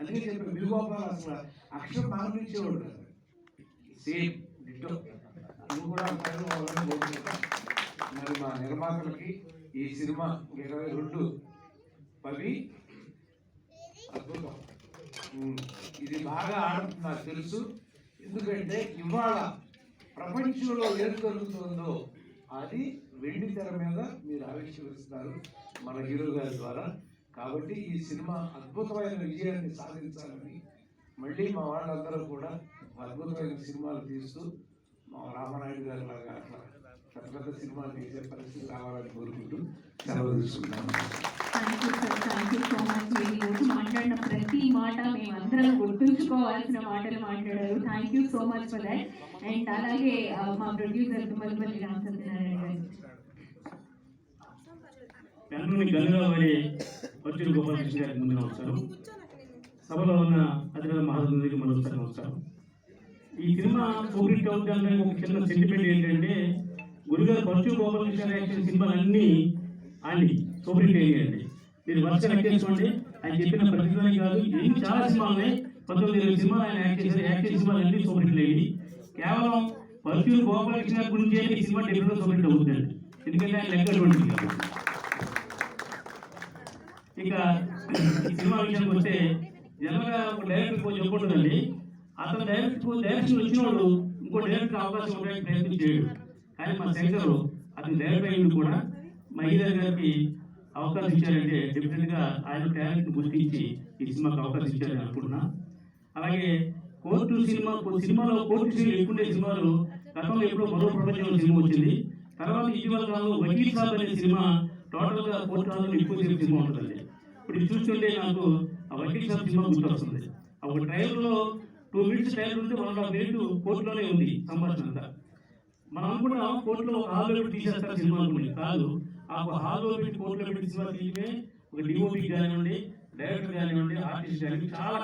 అందుకే చెప్పి బిల్గోపాల్ అసలు అక్షరం ఆనందించేవాడు కాదు. సేమ్ డిట్టో నువ్వు కూడా వాళ్ళని మరి మా నిర్మాతలకి ఈ సినిమా ఇరవై రెండు పవి అద్భుతం. ఇది బాగా ఆడుతుంది నాకు తెలుసు. ఎందుకంటే ఇవాళ ప్రపంచంలో ఏం జరుగుతుందో అది వెండి తెర మీద మీరు ఆవిష్కరిస్తారు మన హీరో గారి ద్వారా. కాబట్టి ఈ సినిమా అద్భుతమైన విజయాన్ని సాధించాలని మళ్ళీ మా వాళ్ళందరూ కూడా అద్భుతమైన సినిమాలు తీస్తూ మా రామనాయుడు గారి లాగా అట్లా పెద్ద పెద్ద సినిమాలు తీసే పరిస్థితి రావాలని కోరుకుంటూ సెలవు తీసుకున్నాను thank you sir thank you so much మీరు ఈరోజు మాట్లాడిన ప్రతి మాట మేమందరం గుర్తుంచుకోవాల్సిన మాటలు మాట్లాడారు. Thank you so much for that and అలాగే మా ప్రొడ్యూసర్ తుమ్మలపల్లి రామచంద్రనారాయణ గారు. వెంటనే గదిలో పడి వచ్చిన గోపాలకృష్ణ గారికి ముందు నమస్కారం సభలో ఉన్న అతిరథ మహారాజుకి మరొకసారి నమస్కారం. ఈ సినిమా సూపర్ అవుతుంది ఒక చిన్న సెంటిమెంట్ ఏంటంటే గురుగారు పరచు గోపాలకృష్ణ యాక్షన్ సినిమాలు అన్నీ ఆడి సూపర్ హిట్ మీరు వరుసగా ఎక్కేసుకోండి ఆయన చెప్పిన ప్రతిదీ కాదు ఎన్ని చాలా సినిమాలు ఉన్నాయి. పంతొమ్మిది ఇరవై సినిమాలు ఆయన యాక్ట్ చేశారు. యాక్షన్ సినిమాలు అన్ని సూపర్ హిట్ కేవలం పరచు గోపాలకృష్ణ గురించి ఈ సినిమా డెబ్యూలో సూపర్ హిట్ అవుతుంది ఎందుకంటే ఆయన లెక్క అటువంటిది కాబట్టి ఇక ఈ సినిమా విషయానికి వస్తే జనరల్గా ఒక డైరెక్టర్ కొంచెం చెప్పుకుంటుందండి. అతను డైరెక్టర్ డైరెక్షన్ వచ్చినవాడు ఇంకో డైరెక్టర్ అవకాశం ఉండడానికి ప్రయత్నం చేయడు. కానీ మా శంకర్ అతను డైరెక్టర్ అయ్యింది కూడా. మహిళ గారికి అవకాశం ఇచ్చారంటే డెఫినెట్గా ఆయన టాలెంట్ గుర్తించి ఈ సినిమాకి అవకాశం ఇచ్చారని అనుకుంటున్నా. అలాగే కోర్టు సినిమా సినిమాలో కోర్టు సీన్లు ఎక్కువ సినిమాలు గతంలో ఎప్పుడో మరో ప్రపంచంలో సినిమా వచ్చింది. తర్వాత ఇటీవల కాలంలో వకీల్ సాబ్ అనే సినిమా టోటల్గా కోర్టు ఎక్కువ సినిమా ఉంటుంది. ఇప్పుడు ఇది చూస్తుంటే నాకు ఆ వకీల్ సాబ్ సినిమా గుర్తొస్తుంది. ఆ ఒక ట్రైలర్లో టూ మినిట్స్ ట్రైలర్ ఉంటే వన్ అండ్ హాఫ్ మినిట్ కోర్టులోనే ఉంది సంభాషణ అంతా. మనం అనుకున్నాం కోర్టులో ఒక హాల్లో పెట్టి తీసేస్తారు సినిమా అనుకుని కాదు ఆ హాల్లో పెట్టి కోర్టులో పెట్టి సినిమా తీయమే ఒక డిఓపి కానివ్వండి డైరెక్టర్ కానివ్వండి ఆర్టిస్ట్ కానివ్వండి చాలా